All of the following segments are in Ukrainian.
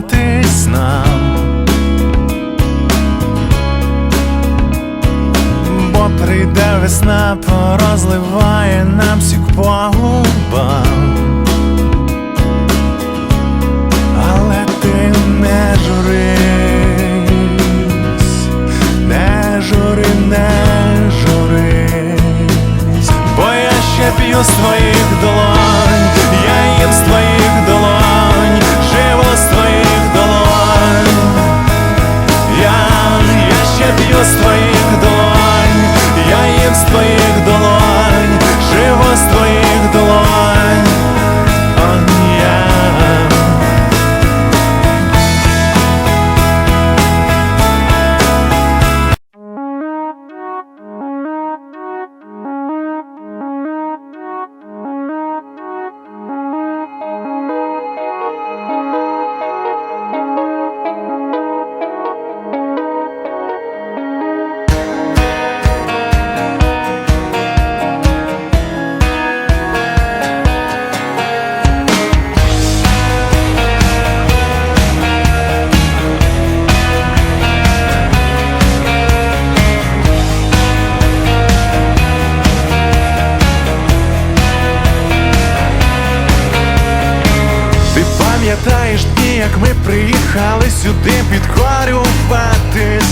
подобатись нам, бо прийде весна, порозливає нам всіх погубам але ти не журись, не жури, не журись, бо я ще п'ю з твоїх долон.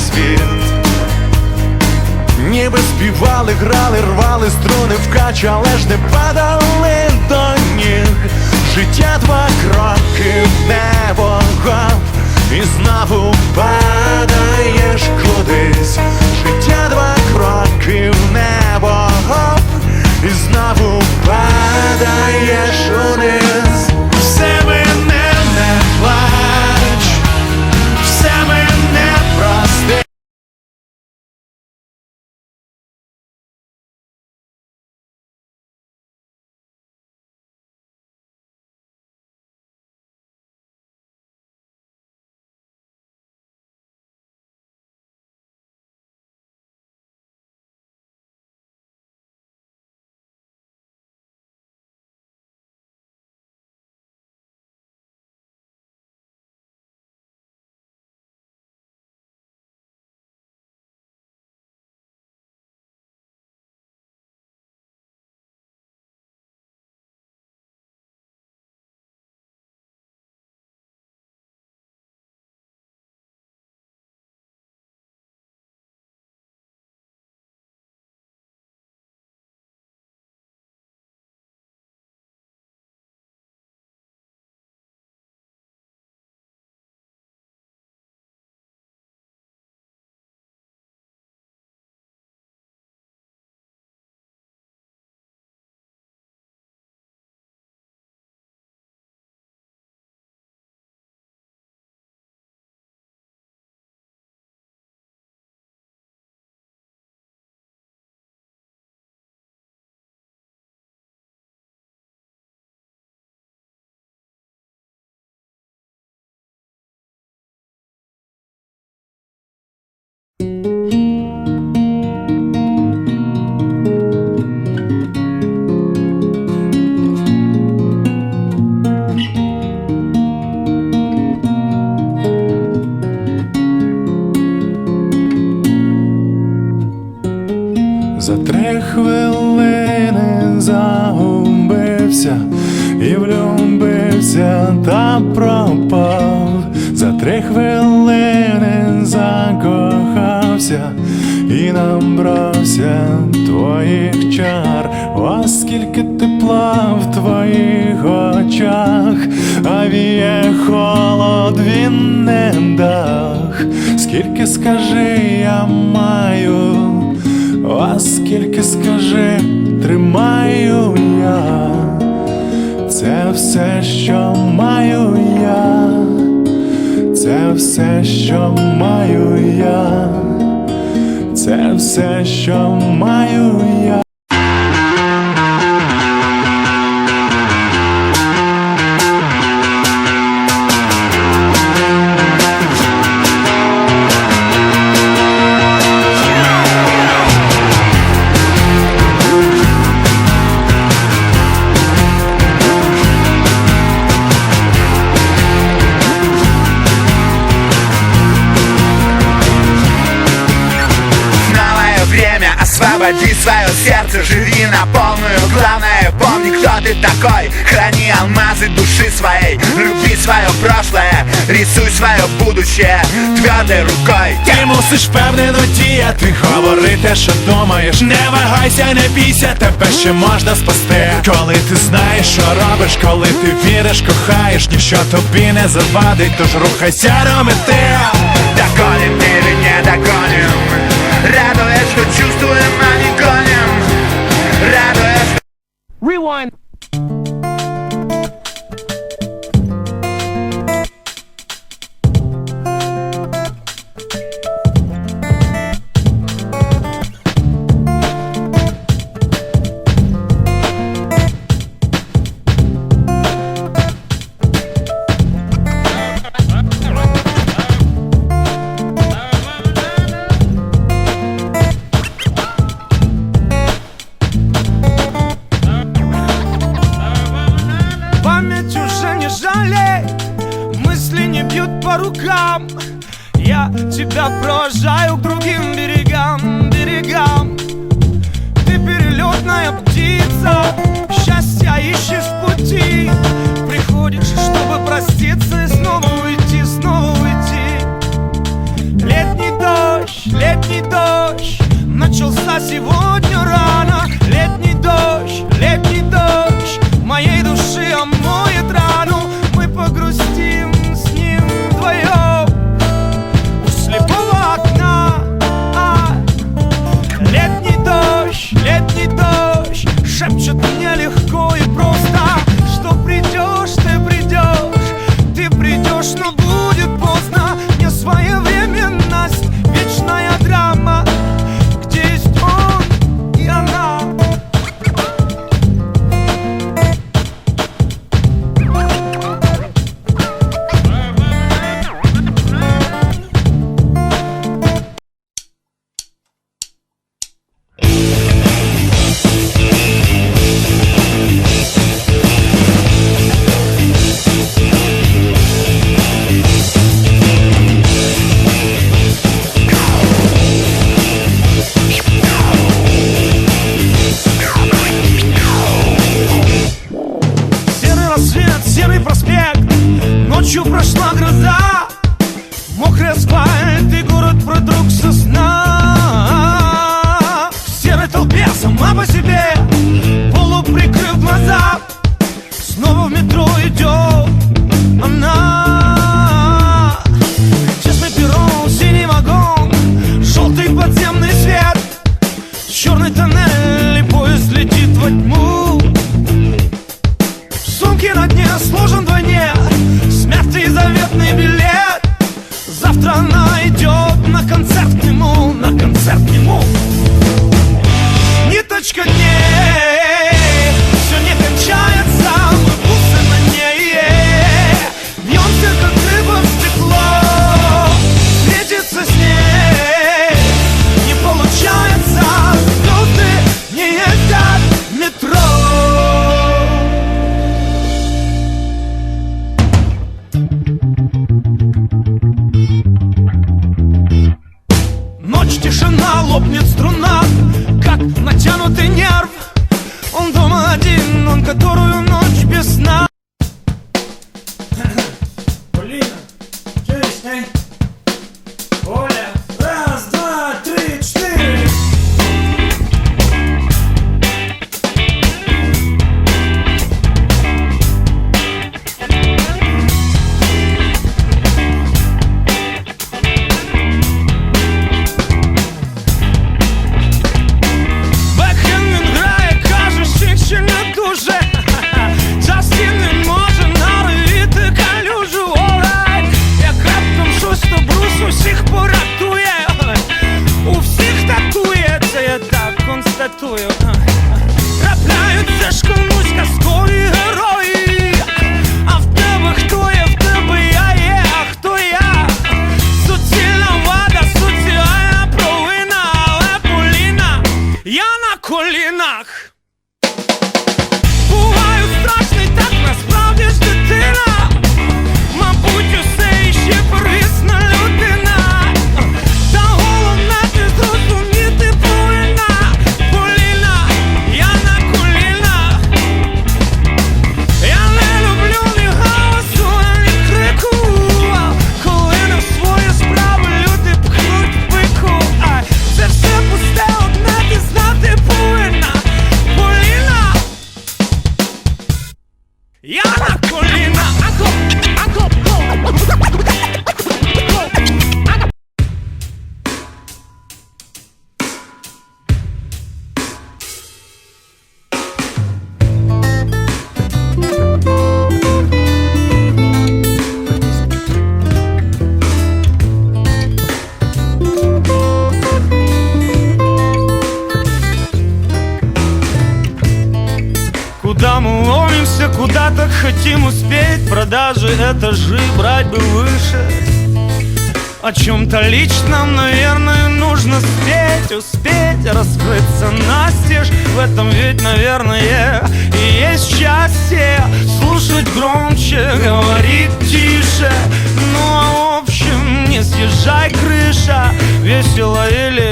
Світ. Ніби співали, грали, рвали струни в качу, але ж не падали до ніг. Життя два кроки в небо гоп, і знову падаєш кудись. Життя два кроки в небо гоп, і знову падаєш униз. Загубився і влюбився та пропав. За три хвилини закохався і набрався твоїх чар, оскільки тепла в твоїх очах, а віє холод він не дах. Скільки скажи, я маю. А скільки скажи, тримаю я, це все, що маю я, це все, що маю я, це все, що маю я. Освободи свое сердце, живи на полную. Главное, помни, кто ты такой. Храни алмазы души своей. Люби свое прошлое, рисуй свое будущее Твердой рукой. Ти мусиш певне певнено ти говори те, що думаєш. Не вагайся, не бійся, тебе ще можна спасти. Коли ти знаєш, що робиш, коли ти віриш, кохаєш, ніщо тобі не завадить, тож рухайся до мети Догоним, не догоним что чувствуем, а не гоним Радуясь Rewind болей Мысли не бьют по рукам. Я тебя провожаю к другим берегам, берегам. Ты перелетная птица. Счастья ищешь в пути. Приходишь, чтобы проститься и снова уйти, снова уйти. Летний дождь, летний дождь. Начался сегодня рано. no bulho satisfied. Куда мы ломимся, куда так хотим успеть? Продажи, этажи, брать бы выше. О чем-то личном, наверное, нужно спеть Успеть раскрыться настежь. В этом ведь, наверное, и есть счастье. Слушать громче, говорить тише. Ну а в общем, не съезжай крыша. Весело или